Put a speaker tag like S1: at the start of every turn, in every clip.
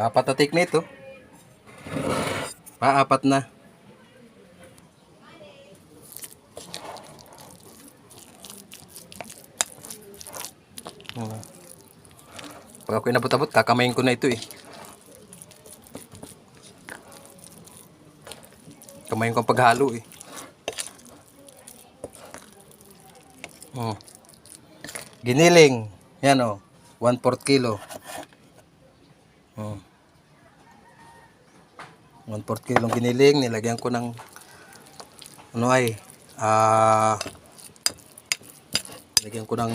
S1: Paapat na take na ito. Paapat na. Pag ako inabot-abot, kakamayin ko na ito eh. Kamayin ko ang paghalo eh. Oh. Giniling. Yan oh. 1 4 kilo. Oh. 1 4 kilong giniling. Nilagyan ko ng ano ay ah nilagyan ko ng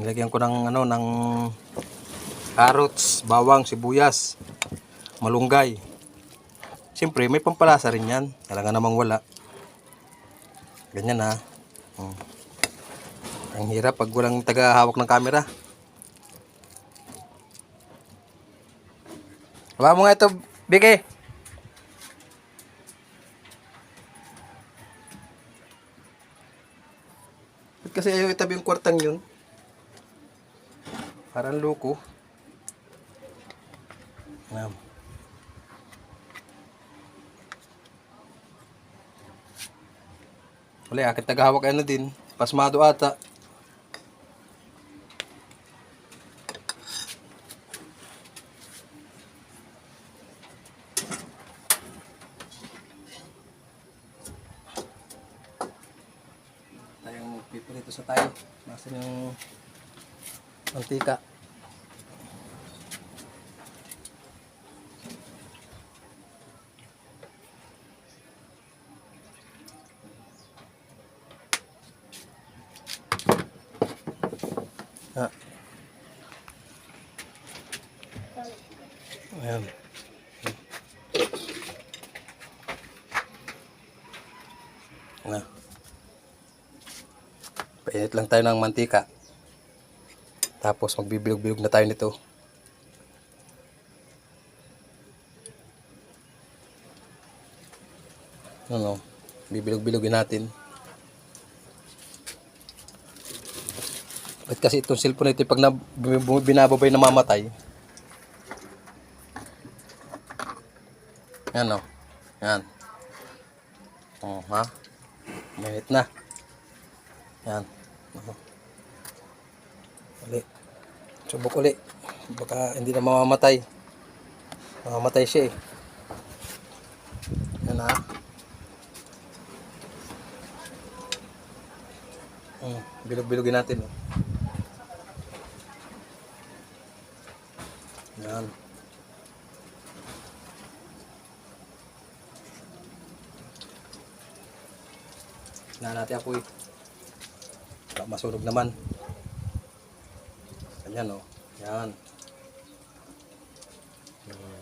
S1: nilagyan ko ng ano ng carrots, bawang, sibuyas, malunggay. Siyempre, may pampalasa rin yan. Talaga namang wala. Ganyan ha. Hmm. Ang hirap pag walang taga-hawak ng camera. Hawa mo nga ito, Bigay. Ba't kasi ayaw itabi yung kwartang yun? Parang loko. Ma'am. Wala, akin tagahawak ano din. Pasmado ata. Tayong pipirito sa tayo. Nasaan yung mantika? Ah. Ayan. Painit lang tayo ng mantika. Tapos magbibilog-bilog na tayo nito. Ano, bibilog-bilogin natin. Ba't kasi itong cellphone ito, pag na, binababay namamatay. Yan o. Yan. Oh, ha? Mainit na. Yan. Oh. Uli. Subok uli. Baka hindi na mamamatay. Mamamatay siya eh. Yan ha. Hmm, bilog-bilogin natin. Oh. Yan. Na natin ako eh. Baka masunog naman. Ganyan oh. Yan. Hmm.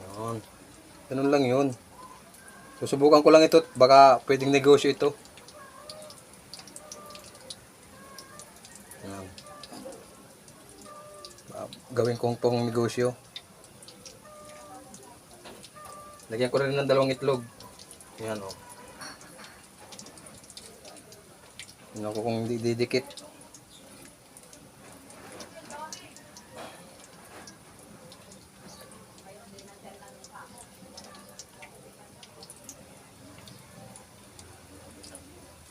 S1: Yan. Ganun lang yun. Susubukan ko lang ito. Baka pwedeng negosyo ito. Yan. Ah, Gawin kong pong negosyo. Lagyan ko rin ng dalawang itlog. Yan o. Oh. Tingnan ko kung didikit.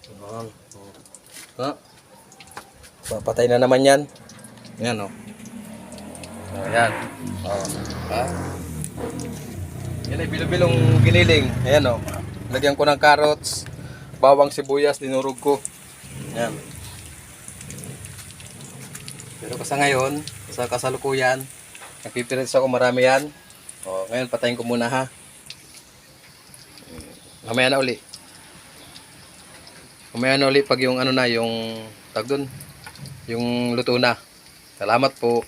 S1: Yan. Oh. Ha? Papatay na naman yan. Yan o. Oh. Oh, yan. Oh. Ha? Yan ay bilo-bilong giniling. Ayan o. Lagyan ko ng carrots, bawang sibuyas, dinurog ko. Yan. Pero kasi ngayon, sa kasalukuyan, nagpipirit ako marami yan. O, ngayon patayin ko muna ha. Mamaya na uli. Mamaya na uli pag yung ano na, yung tag dun, yung luto na. Salamat po.